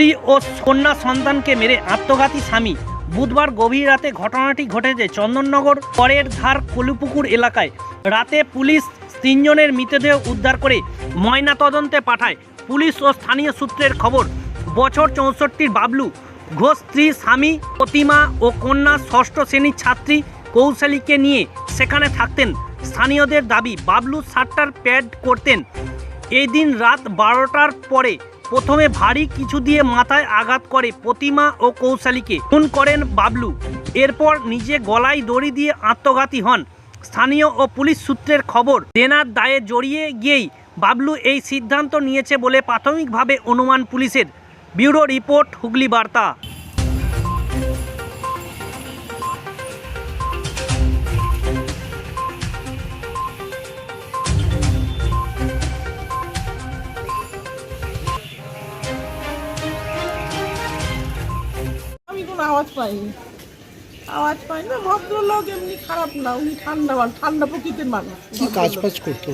স্ত্রী ও কন্যা সন্তানকে মেরে আত্মঘাতী স্বামী। বুধবার গভীর রাতে ঘটনাটি ঘটেছে চন্দননগর পরের ধার কলুপুকুর এলাকায়। রাতে পুলিশ তিনজনের মৃতদেহ উদ্ধার করে ময়না তদন্তে পাঠায়। পুলিশ ও স্থানীয় সূত্রের খবর, বছর চৌষট্টির বাবলু ঘোষ স্ত্রী, স্বামী, প্রতিমা ও কন্যা ষষ্ঠ শ্রেণির ছাত্রী কৌশালীকে নিয়ে সেখানে থাকতেন। স্থানীয়দের দাবি, বাবলু সাতটার প্যাড করতেন। এই দিন রাত বারোটার পরে প্রথমে ভারী কিছু দিয়ে মাথায় আঘাত করে প্রতিমা ও কৌশালীকে, খুন করেন বাবলু। এরপর নিজে গলায় দড়ি দিয়ে আত্মঘাতী হন। স্থানীয় ও পুলিশ সূত্রের খবর, দেনার দায়ে জড়িয়ে গিয়েই বাবলু এই সিদ্ধান্ত নিয়েছে বলে প্রাথমিকভাবে অনুমান পুলিশের। ব্যুরো রিপোর্ট, হুগলি বার্তা। আওয়াজ পাইনি। আওয়াজ পাই না ভদ্রলোক এমনি খারাপ না উনি ঠান্ডা মানুষ ঠান্ডা প্রকৃতির মানুষ। কি কাজ ফাজ করতো?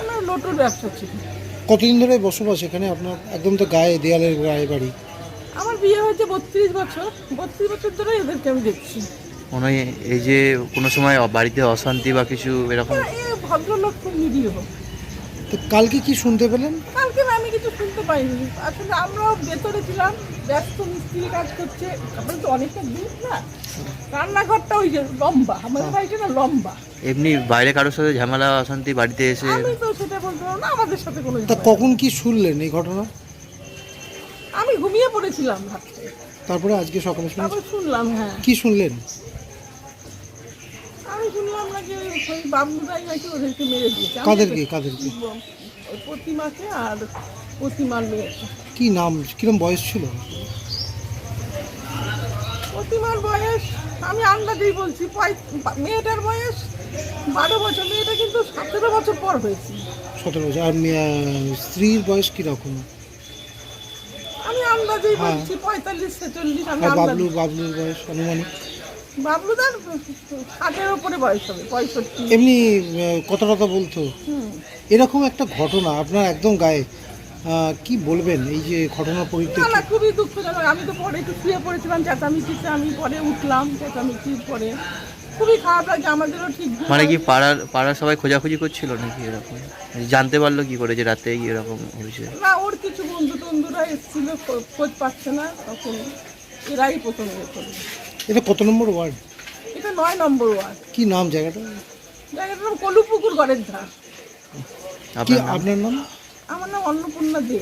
ওনার লোটোর ব্যবসা ছিল। কতদিন ধরে বসবাস এখানে? আপনার একদম তো গায়ে দেয়ালের গায়ে বাড়ি। আমার বিয়ে হয়েছে বত্রিশ বছর। বত্রিশ বছর ধরে এদেরকে আমি দেখছি। মনে হয় এই যে কোনো সময় বাড়িতে অশান্তি বা কিছু এরকম? ভদ্রলোক খুব নিরীহ। তো কালকে কি শুনতে পেলেন? কালকে না আমি কিছু শুনতে পাইনি। আসলে আমরাও ভেতরে ছিলাম ব্যস্ত মিস্ত্রি কাজ করছে। তারপরে তো অনেকটা দূর না। রান্নাঘরটা ওই যে লম্বা আমাদের বাড়িটা না লম্বা। এমনি বাইরে কারোর সাথে ঝামেলা অশান্তি বাড়িতে এসে? আমি তো সেটা বলতে পারব না আমাদের সাথে কোনো তা ঝামেলা। কখন কি শুনলেন এই ঘটনা? আমি ঘুমিয়ে পড়েছিলাম রাত্রে। তারপরে আজকে সকালে শুনে তারপর শুনলাম হ্যাঁ। কি শুনলেন? আমি শুনলাম নাকি ওই বাবুদাই নাকি ওদেরকে মেরে দিয়েছে। কাদেরকে কাদেরকে? ওই প্রতিমাকে আর প্রতিমার মেয়েকে কি নাম কিরম বয়স ছিল? প্রতিমার বয়স আমি আন্দাজেই বলছি পঁয়- মেয়েটার বয়স বারো বছর মেয়েটা কিন্তু সতেরো বছর পর হয়েছে। সতেরো বছর আর মেয়ে- স্ত্রীর বয়স কীরকম? আমি আন্দাজেই হ্যাঁ। বলছি পঁয়তাল্লিশ ছেচল্লিশ আমি আর আন্দাজ বাবলু বাবলুর বয়স আনুমানিক বাবলুদার ষাটের ওপরে বয়স হবে পঁয়ষট্টি। এমনি আহ, কথা বলতো। এরকম একটা ঘটনা আপনার একদম গায়ে কি বলবেন এই যে ঘটনা পরিপ্রেক্ষিতে? না খুবই দুঃখজনক। আমি তো পরে একটু শুয়ে পড়েছিলাম চেঁচামেচিতে আমি পরে উঠলাম চেঁচামেচির পরে। খুবই খারাপ লাগছে আমাদেরও ঠিক মানে কি পাড়ার পাড়ার সবাই খোঁজাখুঁজি করছিল নাকি এরকম? জানতে পারল কি করে যে রাতে এরকম হয়েছে? না ওর কিছু বন্ধু টন্ধুরা এসেছিল খোঁজ পাচ্ছে না তখন এরাই প্রথম করল এটা কত নম্বর ওয়ার্ড? এটা নয় নম্বর ওয়ার্ড। কি নাম জায়গাটা? জায়গাটার নাম কলুপুকুর গড়ের ধার। কি আপনার নাম? আমার নাম অন্নপূর্ণা দে